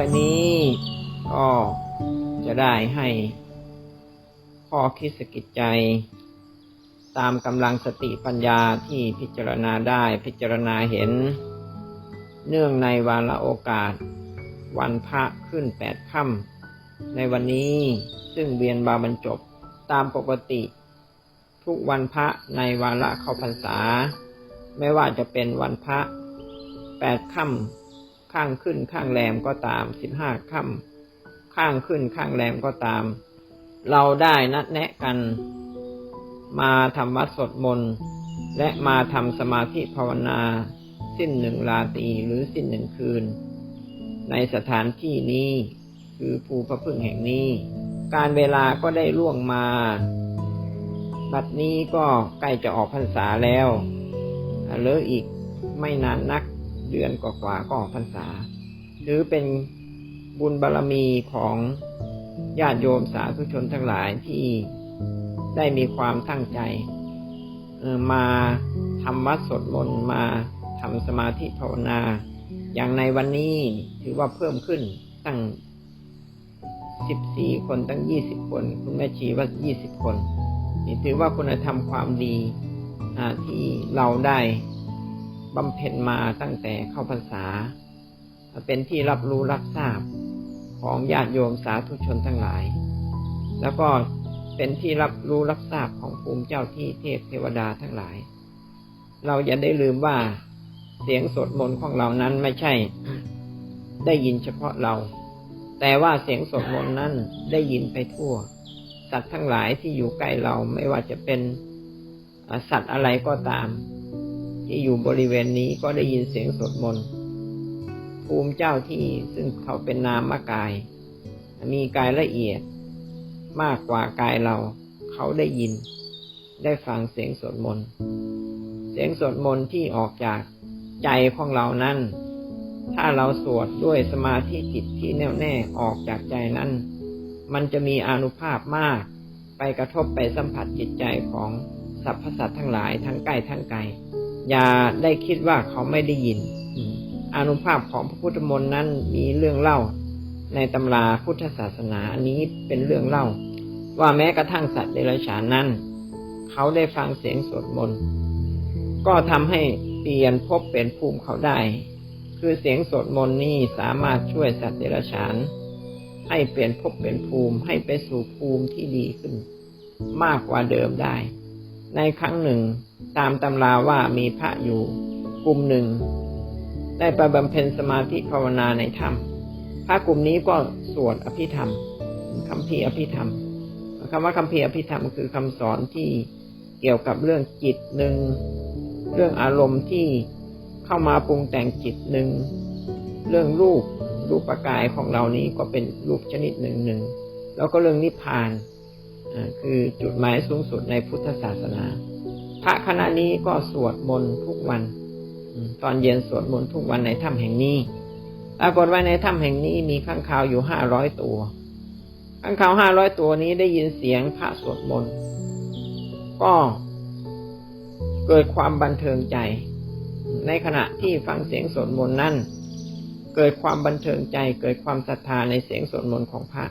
ไปนี้ก็จะได้ให้ข้อคิดสกิดใจ ตามกำลังสติปัญญาที่พิจารณาได้พิจารณาเห็น เนื่องในวาระโอกาส วันพระขึ้นแปดค่ำในวันนี้ซึ่งเวียนบาบรรจบตามปกติ ทุกวันพระในวาระเข้าพรรษา ไม่ว่าจะเป็นวันพระแปดค่ำ ข้างขึ้นข้างแรมก็ตามสิบห้าค่ำข้างขึ้นข้างแรมก็ตาม เราได้นัดแนะกัน มาทำวัดสดมนและมาทำสมาธิภาวนา สิ้นหนึ่งราตรีหรือสิ้นหนึ่งคืน ในสถานที่นี้คือภูพระพึ่งแห่งนี้ การเวลาก็ได้ล่วงมาบัดนี้ก็ใกล้จะออกพรรษาแล้วเหลืออีกไม่นานนัก เดือนกว่าๆก็ออกพรรษาถือเป็นบุญบารรมีของญาติโยมสาธุชนทั้งหลายที่ได้มีความตั้งใจมาทำวัดสดมนมาทำสมาธิภาวนา อย่างในวันนี้ถือว่าเพิ่มขึ้นตั้งสิบสี่คนตั้งยี่สิบคน คุณแม่ชีว่ายี่สิบคน นี่ถือว่าคุณธรรมความดีที่เราได้ บำเพ็ญมาตั้งแต่เข้าพรรษา เป็นที่รับรู้รับทราบของญาติโยมสาธุชนทั้งหลาย แล้วก็เป็นที่รับรู้รับทราบของภูมิเจ้าที่เทพเทวดาทั้งหลาย เราอย่าได้ลืมว่าเสียงสวดมนต์ของเรานั้นไม่ใช่ ได้ยินเฉพาะเรา แต่ว่าเสียงสวดมนต์นั้นได้ยินไปทั่ว สัตว์ทั้งหลายที่อยู่ใกล้เราไม่ว่าจะเป็นสัตว์อะไรก็ตาม ที่อยู่บริเวณนี้ก็ได้ยินเสียงสวดมนต์ภูมิเจ้าที่ซึ่งเขาเป็นนามกาย มีกายละเอียดมากกว่ากายเรา เขาได้ยิน ได้ฟังเสียงสวดมนต์เสียงสวดมนต์ที่ออกจากใจของเรานั้น ถ้าเราสวดด้วยสมาธิจิตที่แน่วแน่ออกจากใจนั้น มันจะมีอนุภาพมาก ไปกระทบไปสัมผัสจิตใจของสรรพสัตว์ทั้งหลายทั้งใกล้ทั้งไกล อย่าได้คิดว่าเขาไม่ได้ยินอานุภาพของพระพุทธมนต์นั้นมีเรื่องเล่า ในตำราพุทธศาสนาอันนี้เป็นเรื่องเล่า ว่าแม้กระทั่งสัตว์เดรัจฉานนั้น เขาได้ฟังเสียงสวดมนต์ก็ทำให้เปลี่ยนภพเป็นภูมิเขาได้ คือเสียงสวดมนต์นี้สามารถช่วยสัตว์เดรัจฉาน ให้เปลี่ยนภพเป็นภูมิให้ไปสู่ภูมิที่ดีขึ้น มากกว่าเดิมได้ ในครั้งหนึ่ง ตามตำราว่ามีพระอยู่กลุ่มหนึ่ง ได้ไปบำเพ็ญสมาธิภาวนาในถ้ำพระกลุ่มนี้ก็สวดอภิธรรมคำพีอภิธรรมคำว่าคำพีอภิธรรมคือคำสอนที่เกี่ยวกับเรื่องจิตหนึ่งเรื่องอารมณ์ที่เข้ามาปรุงแต่งจิตหนึ่งเรื่องรูปรูปปกายของเรานี้ก็เป็นรูปชนิดหนึ่งหนึ่งแล้วก็เรื่องนิพพาน คือจุดหมายสูงสุดในพุทธศาสนา พระคณะนี้ก็สวดมนต์ทุกวันตอนเย็นสวดมนต์ทุกวันในถ้ำแห่งนี้ปรากฏว่าในถ้ำแห่งนี้มีข้างคาวอยู่ห้าร้อยตัว ข้างคาวห้าร้อยตัวนี้ได้ยินเสียงพระสวดมนต์ก็เกิดความบันเทิงใจ ในขณะที่ฟังเสียงสวดมนต์นั้นเกิดความบันเทิงใจ เกิดความศรัทธาในเสียงสวดมนต์ของพระ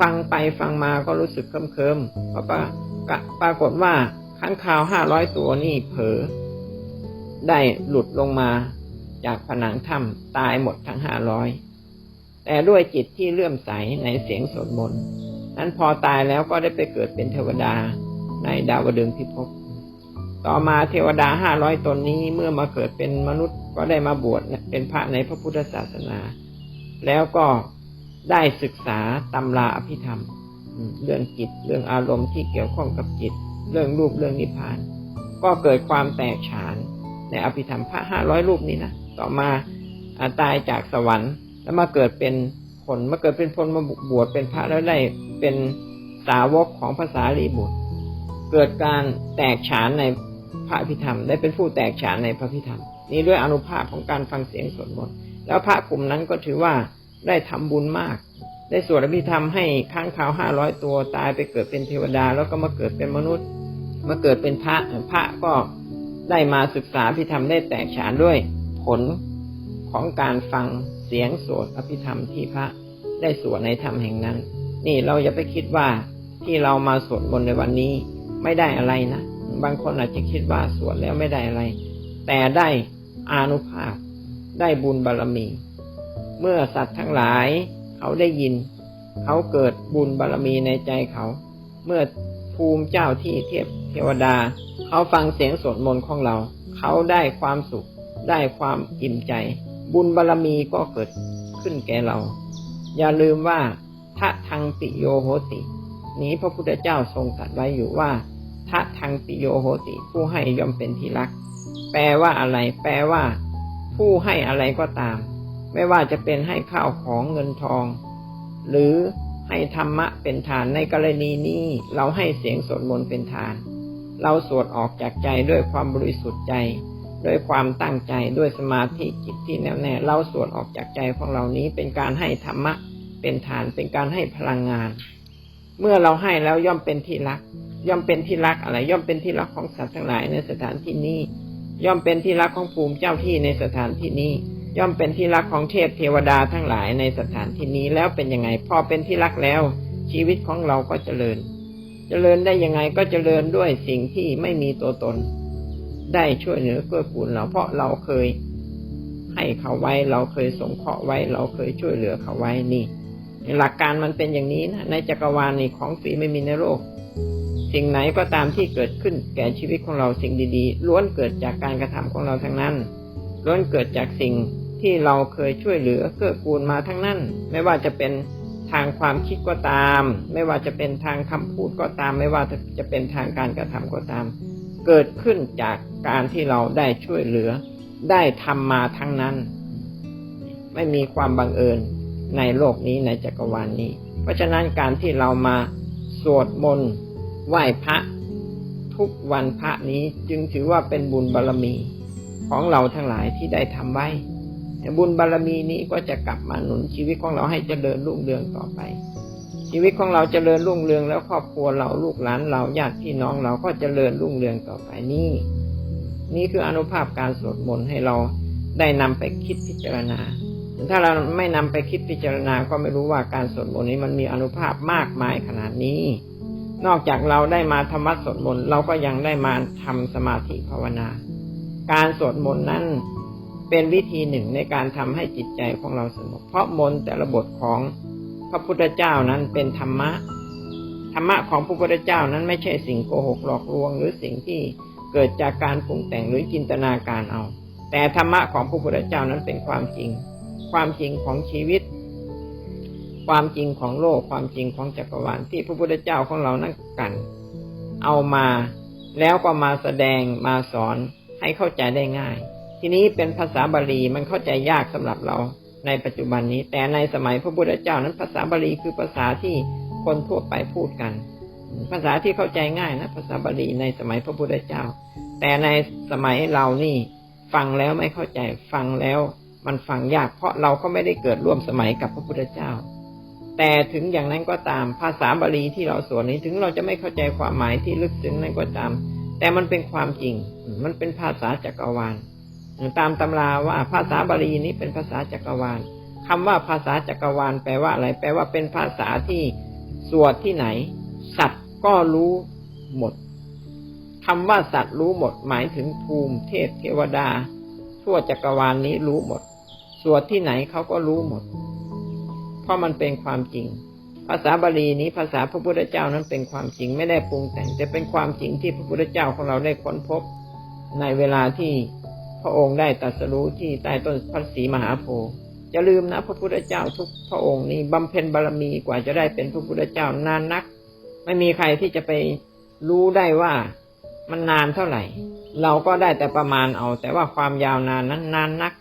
ฟังไปฟังมาก็รู้สึกเคลิ้มเคิมๆเพราะปรากะปรากฏว่าข้างคาวห้าร้อยตัวนี่เผลอได้หลุดลงมาจากผนังถ้ำตายหมดทั้งห้าร้อยแต่ด้วยจิตที่เลื่อมใสในเสียงสวดมนต์นั้นพอตายแล้วก็ได้ไปเกิดเป็นเทวดาในดาวดึงส์พิภพต่อมาเทวดาห้าร้อยตนนี้เมื่อมาเกิดเป็นมนุษย์ก็ได้มาบวชเป็นพระในพระพุทธศาสนา แล้วก็ ได้ศึกษาตำราอภิธรรม เรื่องจิต เรื่องอารมณ์ที่เกี่ยวข้องกับจิต เรื่องรูปเรื่องนิพพาน ก็เกิดความแตกฉานในอภิธรรมพระห้าร้อยรูปนี้นะต่อมาอาตายจากสวรรค์ แล้วมาเกิดเป็นคนมาเกิดเป็นคนมาบวชเป็นพระแล้วได้เป็นสาวกของภาษาลีบุตร เกิดการแตกฉานในพระพิธรรม ได้เป็นผู้แตกฉานในพระพิธรรม นี้ด้วยอนุภาพของการฟังเสียงสวดมนต์แล้วพระกลุ่มนั้นก็ถือว่า ได้ทำบุญมาก ได้สวดอภิธรรมให้ข้างคาวห้าร้อยตัวตายไปเกิดเป็นเทวดา แล้วก็มาเกิดเป็นมนุษย์ มาเกิดเป็นพระพระก็ได้มาศึกษาอภิธรรมได้แตกฉานด้วยผลขของการฟังเสียงสวดอภิธรรมที่พระได้สวดในธรรมแห่งนั้น นี่เราอย่าไปคิดว่าที่เรามาสวดมนต์ในวันนี้ไม่ได้อะไรนะ บางคนอาจจะคิดว่าสวดแล้วไม่ได้อะไร แต่ได้อานุภาพ ได้บุญบารรมี เมื่อสัตว์ทั้งหลายเขาได้ยิน เขาเกิดบุญบารรมีในใจเขา เมื่อภูมิเจ้าที่เทียบเทวดา เขาฟังเสียงสวดมนต์ของเรา เขาได้ความสุข ได้ความอิ่มใจ บุญบารรมีก็เกิดขึ้นแก่เรา อย่าลืมว่าทะทังปิโยโหติ นี้พระพุทธเจ้าทรงตรัสไว้อยู่ว่าทะทังปิโยโหติ ผู้ให้ย่อมเป็นที่รัก แปลว่าอะไร แปลว่า ผู้ให้อะไรก็ตาม ไม่ว่าจะเป็นให้ข้าวของเงินทอง หรือให้ธรรมะเป็นฐานในกรณีนี้เราให้เสียงสวดมนต์เป็นฐาน เราสวดออกจากใจด้วยความบริสุทธิ์ใจด้วยความตั้งใจด้วยสมาธิจิตที่แน่วแน่เราสวดออกจากใจของเรานี้เป็นการให้ธรรมะเป็นฐานเป็นการให้พลังงาน เมื่อเราให้แล้วย่อมเป็นที่รัก ย่อมเป็นที่รักอะไร ย่อมเป็นที่รักของสัตว์ทั้งหลายในสถานที่นี้ ย่อมเป็นที่รักของภูมิเจ้าที่ในสถานที่นี้ ย่อมเป็นที่รักของเทพเทวดาทั้งหลายในสถานที่นี้แล้วเป็นยังไงพอเป็นที่รักแล้ว ชีวิตของเราก็เจริญ เจริญได้ยังไงก็เจริญด้วยสิ่งที่ไม่มีตัวตน ได้ช่วยเหลือเกื้อกูลเราเพราะเราเคยให้เขาไว้ เราเคยสงเคราะห์ไว้ เราเคยช่วยเหลือเขาไว้นี่หลักการมันเป็นอย่างนี้นะในจักรวาลนี่ของฟรีไม่มีในโลก สิ่งไหนก็ตามที่เกิดขึ้นแก่ชีวิตของเราสิ่งดีๆล้วนเกิดจากการกระทำของเราทั้งนั้นล้วนเกิดจากสิ่ง ที่เราเคยช่วยเหลือเกื้อกูลมาทั้งนั้น ไม่ว่าจะเป็นทางความคิดก็ตาม ไม่ว่าจะเป็นทางคำพูดก็ตาม ไม่ว่าจะเป็นทางการกระทำก็ตาม เกิดขึ้นจากการที่เราได้ช่วยเหลือ ได้ทำมาทั้งนั้น ไม่มีความบังเอิญในโลกนี้ในจักรวาลนี้ เพราะฉะนั้นการที่เรามาสวดมนต์ไหว้พระทุกวันพระนี้จึงถือว่าเป็นบุญบารรมีของเราทั้งหลายที่ได้ทำไว้ บุญบารรมีนี้ก็จะกลับมาหนุนชีวิตของเราให้เจริญรุ่งเรืองต่อไป ชีวิตของเราเจริญรุ่งเรืองแล้วครอบครัวเราลูกหลานเราญาติพี่น้องเราก็เจริญรุ่งเรืองต่อไปนี่ นี่คืออนุภาพการสวดมนต์ให้เราได้นำไปคิดพิจารณา ถ้าเราไม่นำไปคิดพิจารณาก็ไม่รู้ว่าการสวดมนต์นี้มันมีอนุภาพมากมายขนาดนี้ นอกจากเราได้มาธรรมะสวดมนต์เราก็ยังได้มาทำสมาธิภาวนา การสวดมนต์นั้น เป็นวิธีหนึ่งในการทำให้จิตใจของเราสงบเพราะมนต์แต่ละบทของพระพุทธเจ้านั้นเป็นธรรมะ ธรรมะของพระพุทธเจ้านั้นไม่ใช่สิ่งโกหกหลอกลวง หรือสิ่งที่เกิดจากการปรุงแต่งหรือจินตนาการเอา แต่ธรรมะของพระพุทธเจ้านั้นเป็นความจริง ความจริงของชีวิต ความจริงของโลก ความจริงของจักรวาลที่พระพุทธเจ้าของเรานั้นกัน เอามาแล้วก็มาแสดงมาสอนให้เข้าใจได้ง่าย ทีนี้เป็นภาษาบาลีมันเข้าใจยากสำหรับเราในปัจจุบันนี้ แต่ในสมัยพระพุทธเจ้านั้นภาษาบาลีคือภาษาที่คนทั่วไปพูดกัน ภาษาที่เข้าใจง่ายนะภาษาบาลีในสมัยพระพุทธเจ้า แต่ในสมัยเรานี่ฟังแล้วไม่เข้าใจฟังแล้ว มันฟังยากเพราะเราก็ไม่ได้เกิดร่วมสมัยกับพระพุทธเจ้า แต่ถึงอย่างนั้นก็ตามภาษาบาลีที่เราสวดนี้ถึงเราจะไม่เข้าใจความหมายที่ลึกซึ้งนั้นก็ตาม แต่มันเป็นความจริง มันเป็นภาษาจักรวาล ตามตำราว่าภาษาบาลีนี้เป็นภาษาจักรวาลคำว่าภาษาจักรวาลแปลว่าอะไร แปลว่าเป็นภาษาที่สวดที่ไหน สัตว์ก็รู้หมดคำว่าสัตว์รู้หมด หมายถึงภูมิเทพเทวดา ทั่วจักรวาลนี้รู้หมด สวดที่ไหนเขาก็รู้หมด เพราะมันเป็นความจริง ภาษาบาลีนี้ภาษาพระพุทธเจ้านั้นเป็นความจริงไม่ได้ปรุงแต่งแต่เป็นความจริงที่พระพุทธเจ้าของเราได้ค้นพบในเวลาที่ พระองค์ได้ตรัสรู้ที่ใต้ต้นพระศรีมหาโพธิ์อย่าลืมนะพระพุทธเจ้าทุกพระองค์นี้บำเพ็ญบารมีกว่าจะได้เป็นพระพุทธเจ้านานนัก ไม่มีใครที่จะไปรู้ได้ว่ามันนานเท่าไหร่ เราก็ได้แต่ประมาณเอา แต่ว่าความยาวนานนั้นนานนัก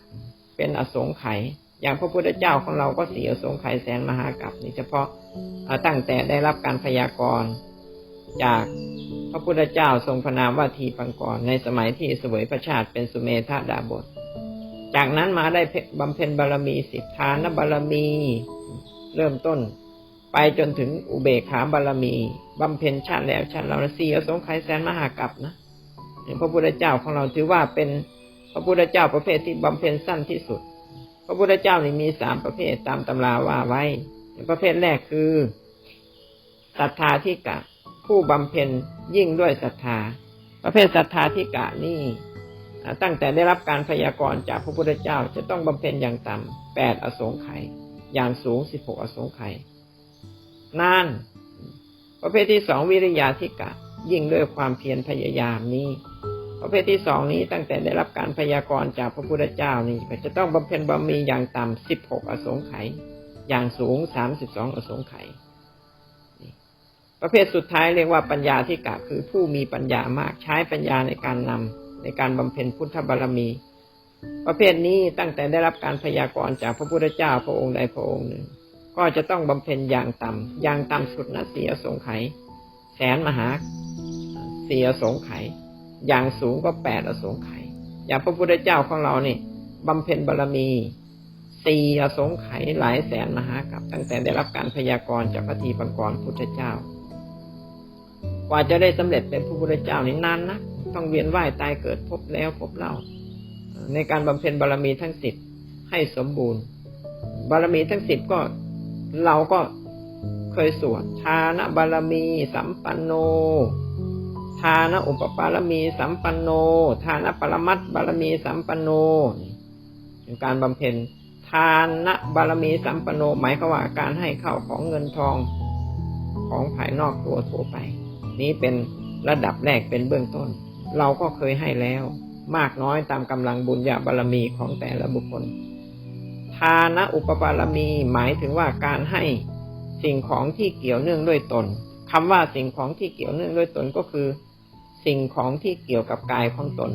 เป็นอสงไขยอย่างพระพุทธเจ้าของเราก็เสียอสงไขยแสนมหากัปนี่เฉพาะตั้งแต่ได้รับการพยากรณ์จาก พระพุทธเจ้าทรงพระนามว่าทีปังกรในสมัยที่สวยพระชาติเป็นสุเมธาดาบท จากนั้นมาได้บำเพ็ญบารมีสิบทานบารมี เริ่มต้น ไปจนถึงอุเบกขาบารมีบำเพ็ญชาติแล้วชาติเราสี่อสงไขยแสนมหากัปนะพระพุทธเจ้าของเราถือว่าเป็นพระพุทธเจ้าประเภทที่บำเพ็ญสั้นที่สุด พระพุทธเจ้านี่มีสามประเภทตามตำราว่าไว้ ประเภทแรกคือศรัทธาที่กะ ผู้บำเพ็ญยิ่งด้วยศรัทธา ประเภทศรัทธาที่กะนี่ตั้งแต่ได้รับการพยากรณ์จากพระพุทธเจ้าจะต้องบำเพ็ญอย่างต่ำแปดอสงไขยอย่างสูงสิบหกอสงไขยนาน ประเภทที่สองวิริยาธิกะ ยิ่งด้วยความเพียรพยายามนี้ ประเภทที่สองนี้ตั้งแต่ได้รับการพยากรณ์จากพระพุทธเจ้านี่จะต้องบำเพ็ญบารมีอย่างต่ำสิบหกอสงไขยอย่างสูงสามสิบสองอสงไขย ประเภทสุดท้ายเรียกว่าปัญญาธิกะคือผู้มีปัญญามากใช้ปัญญาในการนำในการบำเพ็ญพุทธบารมี ประเภทนี้ตั้งแต่ได้รับการพยากรณ์จากพระพุทธเจ้าพระองค์ใดพระองค์หนึ่ง ก็จะต้องบำเพ็ญอย่างต่ำอย่างต่ำสุดนะเสียสงไขยแสนมหาเสียสงไขยอย่างสูงก็แปดอสงไขยอย่างพระพุทธเจ้าของเราเนี่ยบำเพ็ญบารมีสี่อสงไขยหลายแสนมหากับตั้งแต่ได้รับการพยากรณ์จากพระทีปังกรพุทธเจ้า กว่าจะได้สำเร็จเป็นพระพุทธเจ้านี่นานนะต้องเวียนว่ายตายเกิดพบแล้วพบเล่า ในการบำเพ็ญบารมีทั้งสิบให้สมบูรณ์ บารมีทั้งสิบก็เราก็เคยสวดทานบารมี สัมปันโนทานอุปปารมี สัมปันโน ทานปรมัตบารมีสัมปันโนเป็นการบำเพ็ญทานบารมีสัมปันโนหมายความว่าการให้เข้าของเงินทองของภายนอกตัวทั่วไป นี้เป็นระดับแรกเป็นเบื้องต้น เราก็เคยให้แล้ว มากน้อยตามกำลังบุญญาบารมีของแต่ละบุคคล ทานะอุปบารมีหมายถึงว่าการให้สิ่งของที่เกี่ยวเนื่องด้วยตนคำว่าสิ่งของที่เกี่ยวเนื่องด้วยตนก็คือ สิ่งของที่เกี่ยวกับกายของตน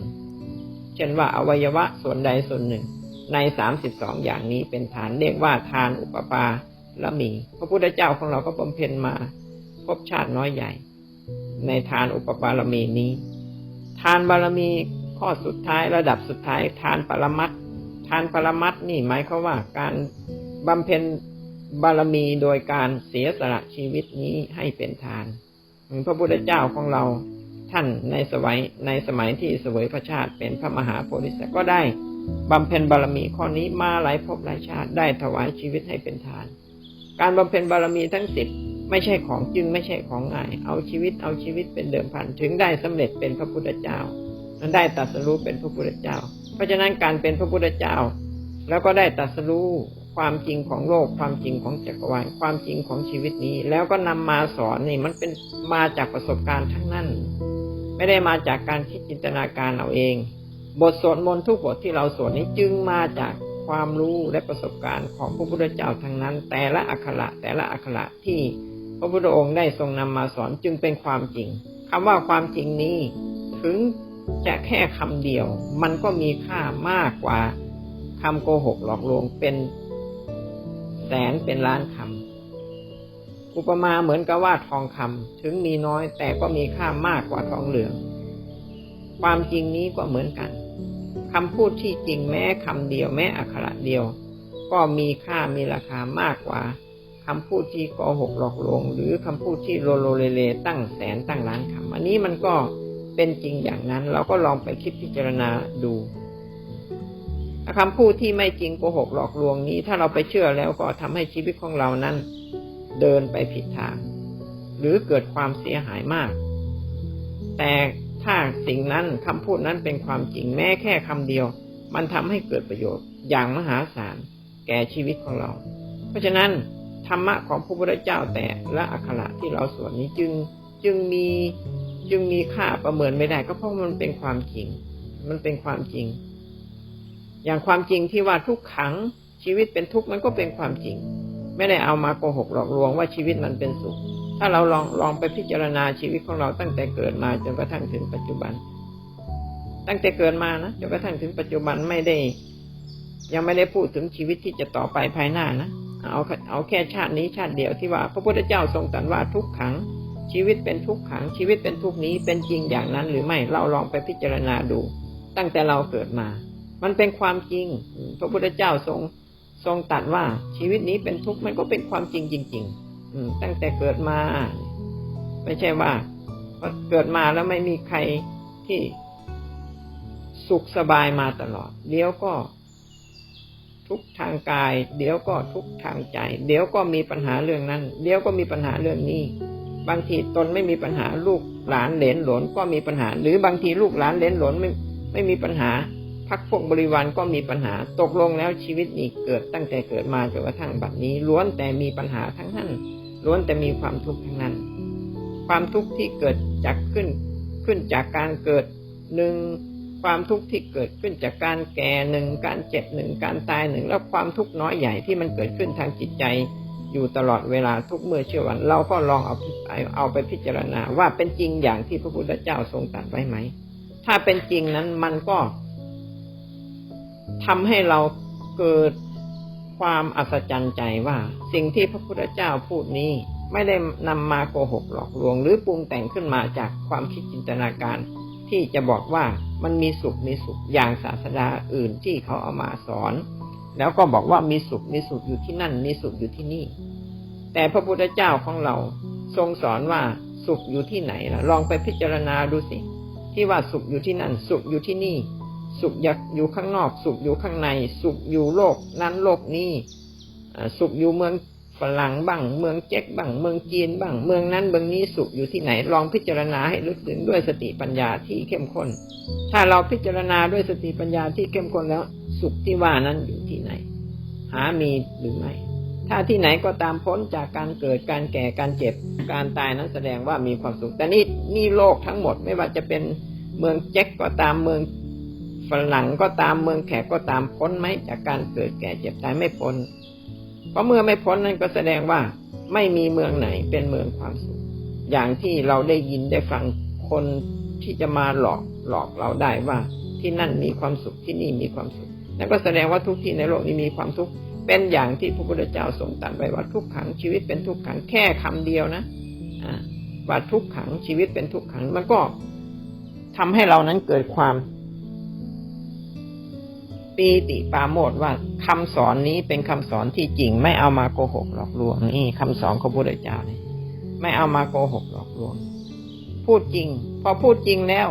เช่นว่าอวัยวะส่วนใดส่วนหนึ่ง ในสามสิบสองอย่างนี้เป็นฐานเรียกว่าทานอุปปาละมี พระพุทธเจ้าของเราก็บำเพ็ญมาพบชาติน้อยใหญ่ ในทานอุปปารมีนี้ ทานบารมีข้อสุดท้ายระดับสุดท้าย ทานปรมัตทานปรมัตนี่หมายความว่าการบำเพ็ญบารมีโดยการเสียสละชีวิตนี้ให้เป็นทาน พระพุทธเจ้าของเราท่านในสมัยในสมัยที่เสวยพระชาติเป็นพระมหาโพธิสัตว์ก็ได้บำเพ็ญบารมีข้อนี้มาหลายภพหลายชาติได้ถวายชีวิตให้เป็นทาน การบำเพ็ญบารมีทั้งสิบ ไม่ใช่ของจึงไม่ใช่ของง่าย เอาชีวิตเอาชีวิตเป็นเดิมพันถึงได้สำเร็จเป็นพระพุทธเจ้านั้นได้ตรัสรู้เป็นพระพุทธเจ้า เพราะฉะนั้นการเป็นพระพุทธเจ้า แล้วก็ได้ตรัสรู้ความจริงของโลกความจริงของจักรวาลความจริงของชีวิตนี้ แล้วก็นำมาสอนนี่มันเป็นมาจากประสบการณ์ทั้งนั้น ไม่ได้มาจากการคิดจินตนาการเอาเอง บทสวดมนต์ทุกบทที่เราสวดนี้จึงมาจากความรู้และประสบการณ์ของพระพุทธเจ้าทั้งนั้น แต่ละอักขระแต่ละอักขระที่ พระพุทธองค์ได้ทรงนำมาสอนจึงเป็นความจริงคำว่าความจริงนี้ ถึงจะแค่คำเดียว มันก็มีค่ามากกว่าคำโกหกหลอกลวงเป็นแสนเป็นล้านคำอุปมาเหมือนกับว่าทองคำถึงมีน้อยแต่ก็มีค่ามากกว่าทองเหลือง ความจริงนี้ก็เหมือนกันคำพูดที่จริงแม้คำเดียวแม้อักขระเดียว ก็มีค่ามีราคามากกว่า คำพูดที่โกหกหลอกลวงหรือคำพูดที่โลโลเลเลตั้งแสนตั้งล้านคำอันนี้มันก็เป็นจริงอย่างนั้น เราก็ลองไปคิดพิจารณาดูคำพูดที่ไม่จริงโกหกหลอกลวงนี้ ถ้าเราไปเชื่อแล้วก็ทำให้ชีวิตของเรานั้น เดินไปผิดทาง หรือเกิดความเสียหายมาก แต่ถ้าสิ่งนั้นคำพูดนั้นเป็นความจริงแม้แค่คำเดียว มันทำให้เกิดประโยชน์อย่างมหาศาลแก่ชีวิตของเรา เพราะฉะนั้น ธรรมะของพระพุทธเจ้าแต่ละอักขระที่เราสวดนี้จึงจึงมีจึงมีค่าประเมินไม่ได้ ก็เพราะมันเป็นความจริง มันเป็นความจริง อย่างความจริงที่ว่าทุกขังชีวิตเป็นทุกข์มันก็เป็นความจริง ไม่ได้เอามาโกหกหลอกลวงว่าชีวิตมันเป็นสุข ถ้าเราลองลองไปพิจารณาชีวิตของเราตั้งแต่เกิดมาจนกระทั่งถึงปัจจุบัน ตั้งแต่เกิดมานะจนกระทั่งถึงปัจจุบันไม่ได้ ยังไม่ได้พูดถึงชีวิตที่จะต่อไปภายหน้านะเอาเอาแค่ชาตินี้ชาติเดียวที่ว่า พระพุทธเจ้าทรงตรัสว่าทุกขัง ชีวิตเป็นทุกขัง ชีวิตเป็นทุกนี้เป็นจริงอย่างนั้นหรือไม่เราลองไปพิจารณาดู ตั้งแต่เราเกิดมา มันเป็นความจริง พระพุทธเจ้าทรงทรงตรัสว่าชีวิตนี้เป็นทุกข์มันก็เป็นความจริงจริง ๆ อืตั้งแต่เกิดมา ไม่ใช่ว่าเกิดมาแล้วไม่มีใครที่สุขสบายมาตลอดเดี๋ยวก็ ทุกทางกาย เดี๋ยวก็ทุกทางใจ เดี๋ยวก็มีปัญหาเรื่องนั้น เดี๋ยวก็มีปัญหาเรื่องนี้ บางทีตนไม่มีปัญหาลูกหลานเหลนหลนก็มีปัญหา หรือบางทีลูกหลานเหลนหลนไม่ไม่มีปัญหาพักพวกบริวารก็มีปัญหาตกลงแล้วชีวิตนี้เกิดตั้งแต่เกิดมาจนกระทั่งบัดนี้ ล้วนแต่มีปัญหาทั้งนั้นล้วนแต่มีความทุกข์ทั้งนั้น ความทุกข์ที่เกิดจากขึ้นขึ้นจากการเกิดหนึ่ง ความทุกข์ที่เกิดขึ้นจากการแก่หนึ่งการเจ็บหนึ่งการตายหนึ่งแล้วความทุกข์น้อยใหญ่ที่มันเกิดขึ้นทางจิตใจ อยู่ตลอดเวลาทุกเมื่อเชื่อวัน เราก็ลองเอาเอาไปพิจารณาว่าเป็นจริงอย่างที่พระพุทธเจ้าทรงตรัสไว้ไหม ถ้าเป็นจริงนั้นมันก็ทำให้เราเกิดความอัศจรรย์ใจว่า สิ่งที่พระพุทธเจ้าพูดนี้ไม่ได้นำมาโกหกหลอกลวง หรือปรุงแต่งขึ้นมาจากความคิดจินตนาการ ที่จะบอกว่ามันมีสุขมีสุขอย่างศาสดาอื่นที่เขาเอามาสอน แล้วก็บอกว่ามีสุขมีสุขอยู่ที่นั่นมีสุขอยู่ที่นี่ แต่พระพุทธเจ้าของเราทรงสอนว่าสุขอยู่ที่ไหนล่ะ ลองไปพิจารณาดูสิ ที่ว่าสุขอยู่ที่นั่น สุขอยู่ที่นี่ สุขอยากอยู่ข้างนอก สุขอยู่ข้างใน สุขอยู่โลกนั้นโลกนี้สุขอยู่เมือง ฝรั่งบ้าง เมืองเจ๊กบ้าง เมืองจีนบ้าง เมืองนั้นเมืองนี้สุขอยู่ที่ไหน ลองพิจารณาให้ลึกซึ้งด้วยสติปัญญาที่เข้มข้น ถ้าเราพิจารณาด้วยสติปัญญาที่เข้มข้นแล้ว สุขที่ว่านั้นอยู่ที่ไหน หามีหรือไม่ ถ้าที่ไหนก็ตามพ้นจากการเกิดการแก่การเจ็บการตายนั้นแสดงว่ามีความสุข แต่นี่นี่โลกทั้งหมดไม่ว่าจะเป็นเมืองเจ๊กก็ตามเมืองฝรั่งก็ตามเมืองแขกก็ตามพ้นไหมจากการเกิดแก่เจ็บตายไม่พ้น เพราะเมื่อไม่พ้นนั้นก็แสดงว่าไม่มีเมืองไหนเป็นเมืองความสุข อย่างที่เราได้ยินได้ฟังคนที่จะมาหลอกหลอกเราได้ว่าที่นั่นมีความสุขที่นี่มีความสุขนั่นก็แสดงว่าทุกที่ในโลกนี้มีความทุกข์เป็นอย่างที่พระพุทธเจ้าทรงตรัสไว้ว่าทุกขังชีวิตเป็นทุกขังแค่คำเดียวนะว่าทุกขังชีวิตเป็นทุกขังมันก็ทำให้เรานั้นเกิดความ ปีติปาโมดว่าคำสอนนี้เป็นคำสอนที่จริง ไม่เอามาโกหกหลอกลวงนี่คำสอนของพระพุทธเจ้านี่ไม่เอามาโกหกหลอกลวง พูดจริง พอพูดจริงแล้ว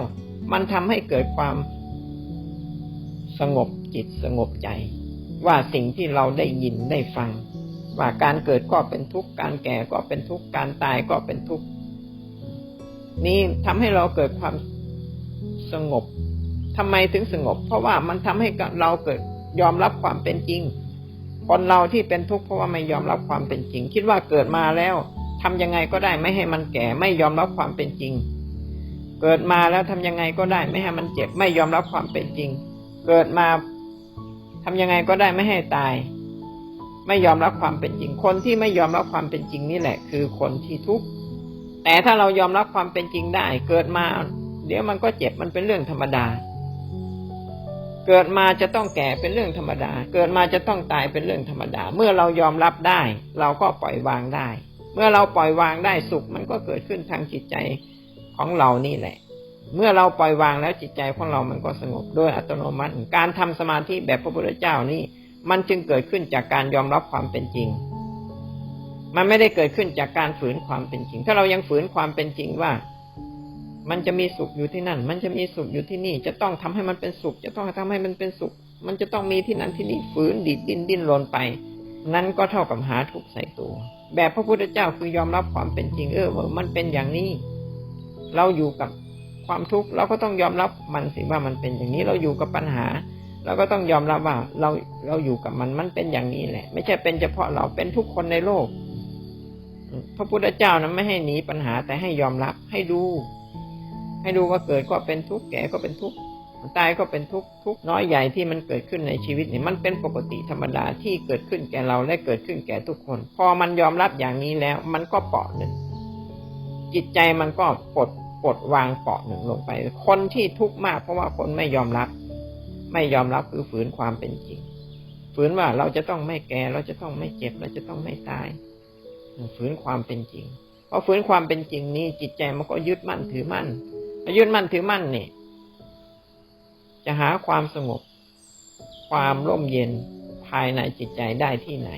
มันทำให้เกิดความสงบจิตสงบใจ ว่าสิ่งที่เราได้ยินได้ฟัง ว่าการเกิดก็เป็นทุกข์การแก่ก็เป็นทุกข์การตายก็เป็นทุกข์นี่ทำให้เราเกิดความสงบ ทำไมถึงสงบ เพราะว่ามันทำให้เราเกิดยอมรับความเป็นจริง คนเราที่เป็นทุกข์เพราะว่าไม่ยอมรับความเป็นจริง คิดว่าเกิดมาแล้วทำยังไงก็ได้ไม่ให้มันแก่ ไม่ยอมรับความเป็นจริง เกิดมาแล้วทำยังไงก็ได้ ไม่ให้มันเจ็บ ไม่ยอมรับความเป็นจริง เกิดมาทำยังไงก็ได้ไม่ให้ตาย ไม่ยอมรับความเป็นจริง คนที่ไม่ยอมรับความเป็นจริงนี่แหละ คือคนที่ทุกข์แต่ถ้าเรายอมรับความเป็นจริงได้ เกิดมา เดี๋ยวมันก็เจ็บมันเป็นเรื่องธรรมดา เกิดมาจะต้องแก่เป็นเรื่องธรรมดา เกิดมาจะต้องตายเป็นเรื่องธรรมดา เมื่อเรายอมรับได้ เราก็ปล่อยวางได้ เมื่อเราปล่อยวางได้สุข มันก็เกิดขึ้นทางจิตใจของเรานี่แหละ เมื่อเราปล่อยวางแล้วจิตใจของเรามันก็สงบโดยอัตโนมัติ การทำสมาธิแบบพระพุทธเจ้านี่ มันจึงเกิดขึ้นจากการยอมรับความเป็นจริง มันไม่ได้เกิดขึ้นจากการฝืนความเป็นจริง ถ้าเรายังฝืนความเป็นจริงว่า มันจะมีสุขอยู่ที่นั่น มันจะมีสุขอยู่ที่นี่ จะต้องทำให้มันเป็นสุข จะต้องทำให้มันเป็นสุข มันจะต้องมีที่นั่นที่นี่ฝืนดิดดิ้นดิ้นรนไป นั่นก็เท่ากับหาทุกข์ใส่ตัว แบบพระพุทธเจ้าคือยอมรับความเป็นจริงเออว่ามันเป็นอย่างนี้ เราอยู่กับความทุกข์เราก็ต้องยอมรับมันสิว่ามันเป็นอย่างนี้ เราอยู่กับปัญหาเราก็ต้องยอมรับว่าเราเราอยู่กับมันมันเป็นอย่างนี้แหละ ไม่ใช่เป็นเฉพาะเราเป็นทุกคนในโลก พระพุทธเจ้านั้นไม่ให้หนีปัญหาแต่ให้ยอมรับให้ดู ให้ดูว่าเกิดก็เป็นทุกข์แก่ก็เป็นทุกข์ตายก็เป็นทุกข์ทุกข์น้อยใหญ่ที่มันเกิดขึ้นในชีวิตนี่มันเป็นปกติธรรมดาที่เกิดขึ้นแก่เราและเกิดขึ้นแก่ทุกคน พอมันยอมรับอย่างนี้แล้ว มันก็เปาะหนึ่งจิตใจมันก็ปลดปลดวางเปาะหนึ่งลงไป คนที่ทุกข์มากเพราะว่าคนไม่ยอมรับ ไม่ยอมรับคือฝืนความเป็นจริงฝืนว่าเราจะต้องไม่แก่เราจะต้องไม่เจ็บเราจะต้องไม่ตายฝืนความเป็นจริงพอฝืนความเป็นจริงนี้จิตใจมันก็ยึดมั่นถือมั่น ยึดมั่นถือมั่นนี่ จะหาความสงบ ความร่มเย็นภายในจิตใจได้ที่ไหน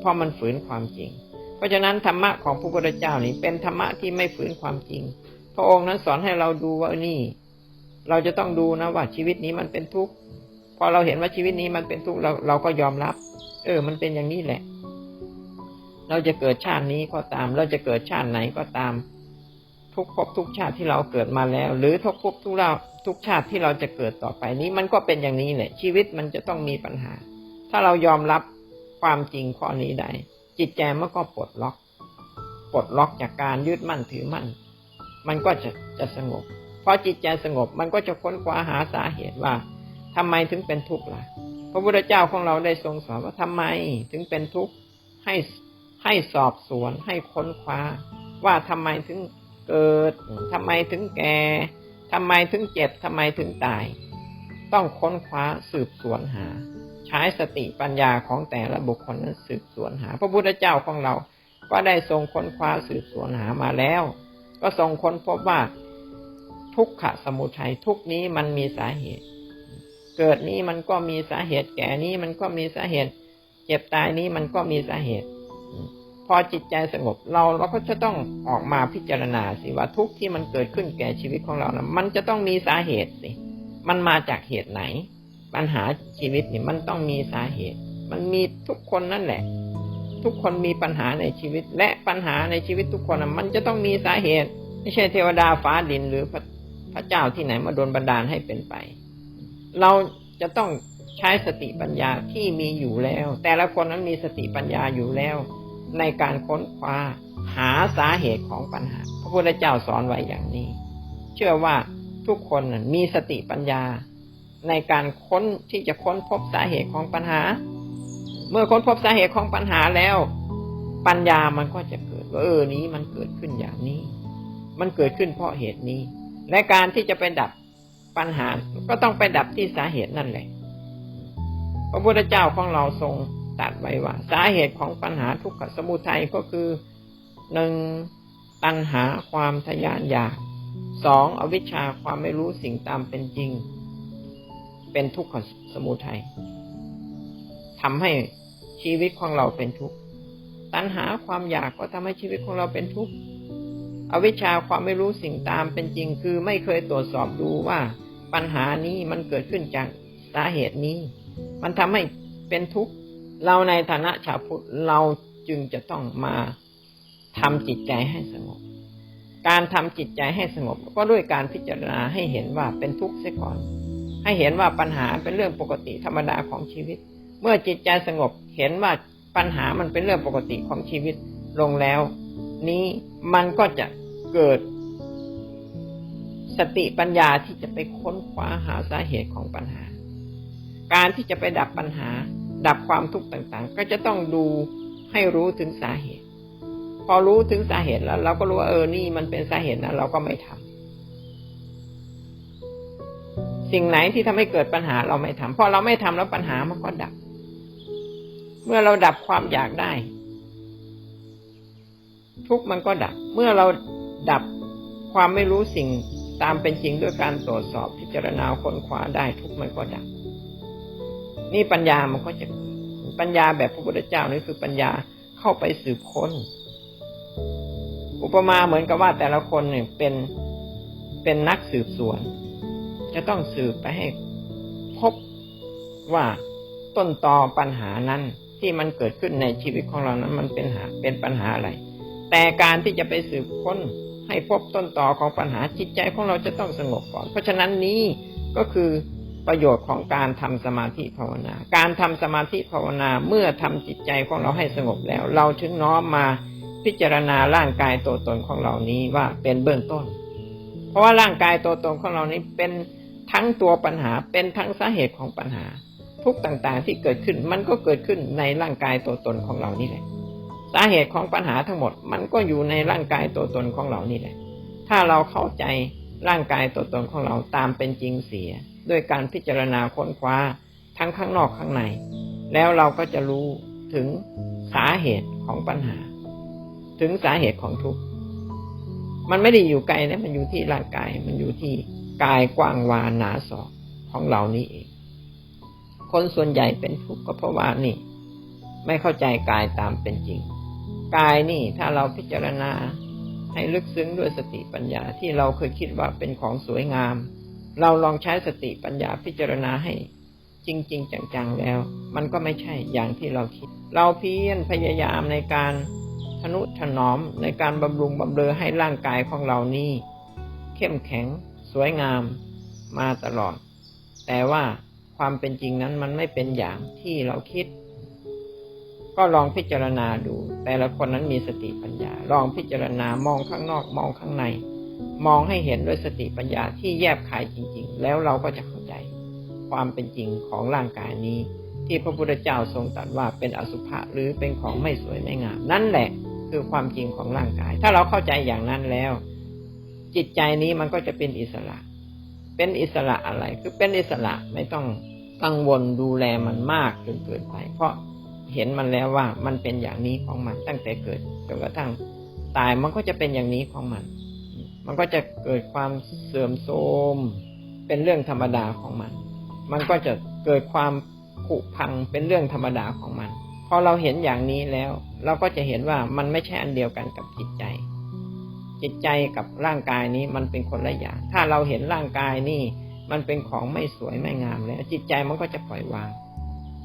เพราะมันฝืนความจริง เพราะฉะนั้นธรรมะของพระพุทธเจ้านี่เป็นธรรมะที่ไม่ฝืนความจริง พระองค์นั้นสอนให้เราดูว่านี่ เราจะต้องดูนะว่าชีวิตนี้มันเป็นทุกข์พอเราเห็นว่าชีวิตนี้มันเป็นทุกข์เราเราก็ยอมรับ เออ มันเป็นอย่างนี้แหละ เราจะเกิดชาตินี้ก็ตาม เราจะเกิดชาติไหนก็ตาม ทุกภพทุกชาติที่เราเกิดมาแล้ว หรือทุกภพทุกเราทุกชาติที่เราจะเกิดต่อไปนี้ มันก็เป็นอย่างนี้แหละ ชีวิตมันจะต้องมีปัญหา ถ้าเรายอมรับความจริงข้อนี้ได้จิตใจมันก็ปลดล็อก ปลดล็อกจากการยึดมั่นถือมั่น มันก็จะจะสงบพอจิตใจสงบมันก็จะค้นคว้าหาสาเหตุว่าทำไมถึงเป็นทุกข์ล่ะ พระพุทธเจ้าของเราได้ทรงสอนว่าทำไมถึงเป็นทุกข์ให้ให้สอบสวนให้ค้นคว้า ว่าทำไมถึง เกิดทำไมถึงแก่ทำไมถึงเจ็บทำไมถึงตาย ต้องค้นคว้าสืบสวนหา ใช้สติปัญญาของแต่ละบุคคลนั้นสืบสวนหา พระพุทธเจ้าของเราก็ได้ทรงค้นคว้าสืบสวนหามาแล้ว ก็ทรงค้นพบว่าทุกขะสมุทัยทุกนี้มันมีสาเหตุ เกิดนี้มันก็มีสาเหตุ แก่นี้มันก็มีสาเหตุ เจ็บตายนี้มันก็มีสาเหตุ พอจิตใจสงบเราเราก็จะต้องออกมาพิจารณาสิว่าทุกที่มันเกิดขึ้นแก่ชีวิตของเรานะมันจะต้องมีสาเหตุสิ มันมาจากเหตุไหน ปัญหาชีวิตนี่มันต้องมีสาเหตุ มันมีทุกคนนั่นแหละ ทุกคนมีปัญหาในชีวิต และปัญหาในชีวิตทุกคนนะมันจะต้องมีสาเหตุ ไม่ใช่เทวดาฟ้าดินหรือพระพระเจ้าที่ไหนมาโดนบันดาลให้เป็นไป เราจะต้องใช้สติปัญญาที่มีอยู่แล้ว แต่ละคนนั้นมีสติปัญญาอยู่แล้ว ในการค้นคว้าหาสาเหตุของปัญหา พระพุทธเจ้าสอนไว้อย่างนี้ เชื่อว่าทุกคนมีสติปัญญา ในการค้นที่จะค้นพบสาเหตุของปัญหา เมื่อค้นพบสาเหตุของปัญหาแล้ว ปัญญามันก็จะเกิดว่าเออนี้มันเกิดขึ้นอย่างนี้ มันเกิดขึ้นเพราะเหตุนี้ และการที่จะไปดับปัญหาก็ต้องไปดับที่สาเหตุนั่นแหละ พระพุทธเจ้าของเราทรง ตรัสไว้ว่า สาเหตุของปัญหาทุกขสมุทัยก็คือหนึ่งตัณหาความทยานอยากสองอวิชชาความไม่รู้สิ่งตามเป็นจริง เป็นทุกขสมุทัยทำให้ชีวิตของเราเป็นทุกข์ตัณหาความอยากก็ทำให้ชีวิตของเราเป็นทุกข์อวิชชาความไม่รู้สิ่งตามเป็นจริง คือไม่เคยตรวจสอบดูว่าปัญหานี้มันเกิดขึ้นจากสาเหตุนี้ มันทำให้เป็นทุกข์ เราในฐานะชาวพุทธเราจึงจะต้องมาทำจิตใจให้สงบ การทำจิตใจให้สงบ ก็ด้วยการพิจารณาให้เห็นว่าเป็นทุกข์เสียก่อน ให้เห็นว่าปัญหาเป็นเรื่องปกติธรรมดาของชีวิต เมื่อจิตใจสงบเห็นว่าปัญหามันเป็นเรื่องปกติของชีวิตลงแล้ว นี้มันก็จะเกิด สติปัญญาที่จะไปค้นคว้าหาสาเหตุของปัญหา การที่จะไปดับปัญหา ดับความทุกข์ต่างๆ ก็จะต้องดูให้รู้ถึงสาเหตุ พอรู้ถึงสาเหตุแล้ว เราก็รู้ว่าเออนี่มันเป็นสาเหตุนะเราก็ไม่ทำสิ่งไหนที่ทำให้เกิดปัญหาเราไม่ทำพอเราไม่ทำแล้วปัญหามันก็ดับ เมื่อเราดับความอยากได้ ทุกมันก็ดับ เมื่อเราดับความไม่รู้สิ่งตามเป็นจริงด้วยการตรวจสอบพิจารณาค้นคว้าได้ทุกมันก็ดับ นี่ปัญญามันก็จะปัญญาแบบพระพุทธเจ้านี่คือปัญญาเข้าไปสืบค้น อุปมาเหมือนกับว่าแต่ละคนเนี่ยเป็นเป็นนักสืบสวน จะต้องสืบไปให้พบว่าต้นตอปัญหานั้นที่มันเกิดขึ้นในชีวิตของเรานั้น มันเป็นหาเป็นปัญหาอะไร แต่การที่จะไปสืบค้นให้พบต้นตอของปัญหาจิตใจของเราจะต้องสงบก่อน เพราะฉะนั้นนี้ก็คือ ประโยชน์ของการทำสมาธิภาวนา การทำสมาธิภาวนาเมื่อทำจิตใจของเราให้สงบแล้ว เราถึงน้อมมาพิจารณาร่างกายตัวตนของเรานี้ว่าเป็นเบื้องต้น เพราะว่าร่างกายตัวตนของเรานี้เป็นทั้งตัวปัญหาเป็นทั้งสาเหตุของปัญหา ทุกต่างๆที่เกิดขึ้นมันก็เกิดขึ้นในร่างกายตัวตนของเรานี่แหละ สาเหตุของปัญหาทั้งหมด มันก็อยู่ในร่างกายตัวตนของเรานี่แหละ ถ้าเราเข้าใจร่างกายตัวตนของเราตามเป็นจริงเสีย ด้วยการพิจารณาค้นคว้าทั้งข้างนอกข้างใน แล้วเราก็จะรู้ถึงสาเหตุของปัญหา ถึงสาเหตุของทุกข์มันไม่ได้อยู่ไกลนะมันอยู่ที่ร่างกาย มันอยู่ที่กายกว้างวาหนาศอกของเรานี่เอง คนส่วนใหญ่เป็นทุกข์ก็เพราะว่านี่ ไม่เข้าใจกายตามเป็นจริง กายนี่ถ้าเราพิจารณาให้ลึกซึ้งด้วยสติปัญญาที่เราเคยคิดว่าเป็นของสวยงาม เราลองใช้สติปัญญาพิจารณาให้จริง ๆ จังๆแล้ว มันก็ไม่ใช่อย่างที่เราคิด เราเพียรพยายามในการทนุถนอมในการบำรุงบำเรอให้ร่างกายของเรานี่ เข้มแข็ง สวยงามมาตลอด แต่ว่าความเป็นจริงนั้นมันไม่เป็นอย่างที่เราคิด ก็ลองพิจารณาดู แต่ละคนนั้นมีสติปัญญา ลองพิจารณามองข้างนอกมองข้างใน มองให้เห็นด้วยสติปัญญาที่แยบคายจริง ๆ แล้วเราก็จะเข้าใจ ความเป็นจริงของร่างกายนี้ ที่พระพุทธเจ้าทรงตรัสว่าเป็นอสุภะหรือเป็นของไม่สวยไม่งาม นั่นแหละคือความจริงของร่างกาย ถ้าเราเข้าใจอย่างนั้นแล้ว จิตใจนี้มันก็จะเป็นอิสระ เป็นอิสระอะไร คือเป็นอิสระไม่ต้องกังวลดูแลมันมากจนเกินไป เพราะเห็นมันแล้วว่ามันเป็นอย่างนี้ของมันตั้งแต่เกิดจนกระทั่งตายมันก็จะเป็นอย่างนี้ของมัน มันก็จะเกิดความเสื่อมโทรมเป็นเรื่องธรรมดาของมัน มันก็จะเกิดความผุพังเป็นเรื่องธรรมดาของมัน พอเราเห็นอย่างนี้แล้ว เราก็จะเห็นว่ามันไม่ใช่อันเดียวกันกับจิตใจ จิตใจกับร่างกายนี้มันเป็นคนละอย่าง ถ้าเราเห็นร่างกายนี่ มันเป็นของไม่สวยไม่งามแล้ว จิตใจมันก็จะปล่อยวาง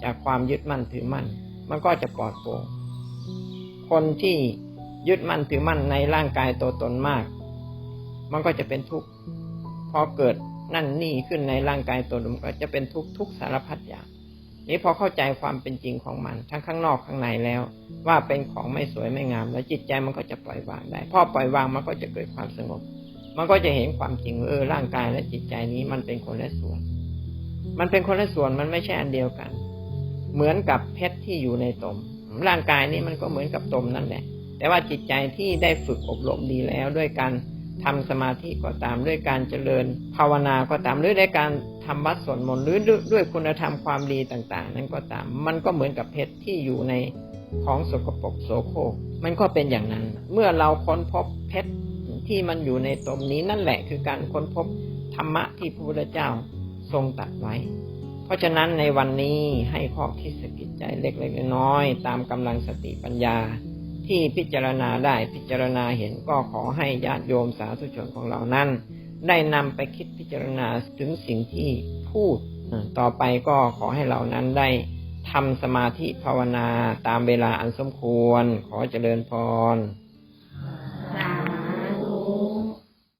จากความยึดมั่นถือมั่น มันก็จะปลอดโปร่งคนที่ยึดมั่นถือมั่นในร่างกายตัวตนมาก มันก็จะเป็นทุกข์พอเกิดนั่นนี่ขึ้นในร่างกายตัวตนก็จะเป็นทุกข์ทุกสารพัดอย่าง นี้พอเข้าใจความเป็นจริงของมัน ทั้งข้างนอกข้างในแล้ว ว่าเป็นของไม่สวยไม่งาม แล้วจิตใจมันก็จะปล่อยวางได้พอปล่อยวางมันก็จะเกิดความสงบ มันก็จะเห็นความจริงเออร่างกายและจิตใจนี้มันเป็นคนละส่วน มันเป็นคนละส่วนมันไม่ใช่อันเดียวกัน เหมือนกับเพชรที่อยู่ในตม ร่างกายนี้มันก็เหมือนกับตมนั่นแหละแต่ว่าจิตใจที่ได้ฝึกอบรมดีแล้วด้วยการ ทำสมาธิก็ตามด้วยการเจริญ ภาวนาก็ตามหรือด้วยการทำวัดสวดมนต์หรือด้วยคุณธรรมความดีต่าง ๆ นั้นก็ตาม มันก็เหมือนกับเพชรที่อยู่ในของสกปรกโสโครกมันก็เป็นอย่างนั้น เมื่อเราค้นพบเพชรที่มันอยู่ในตมนี้นั่นแหละคือการค้นพบธรรมะที่พระพุทธเจ้าทรงตรัสไว้ เพราะฉะนั้นในวันนี้ให้ข้อคิดสกิดใจเล็กๆน้อยๆตามกำลังสติปัญญา ที่พิจารณาได้พิจารณาเห็นก็ขอให้ญาติโยมสาธุชนของเรานั้น ได้นำไปคิดพิจารณาถึงสิ่งที่พูด ต่อไปก็ขอให้เรานั้นได้ทำสมาธิภาวนาตามเวลาอันสมควร ขอเจริญพร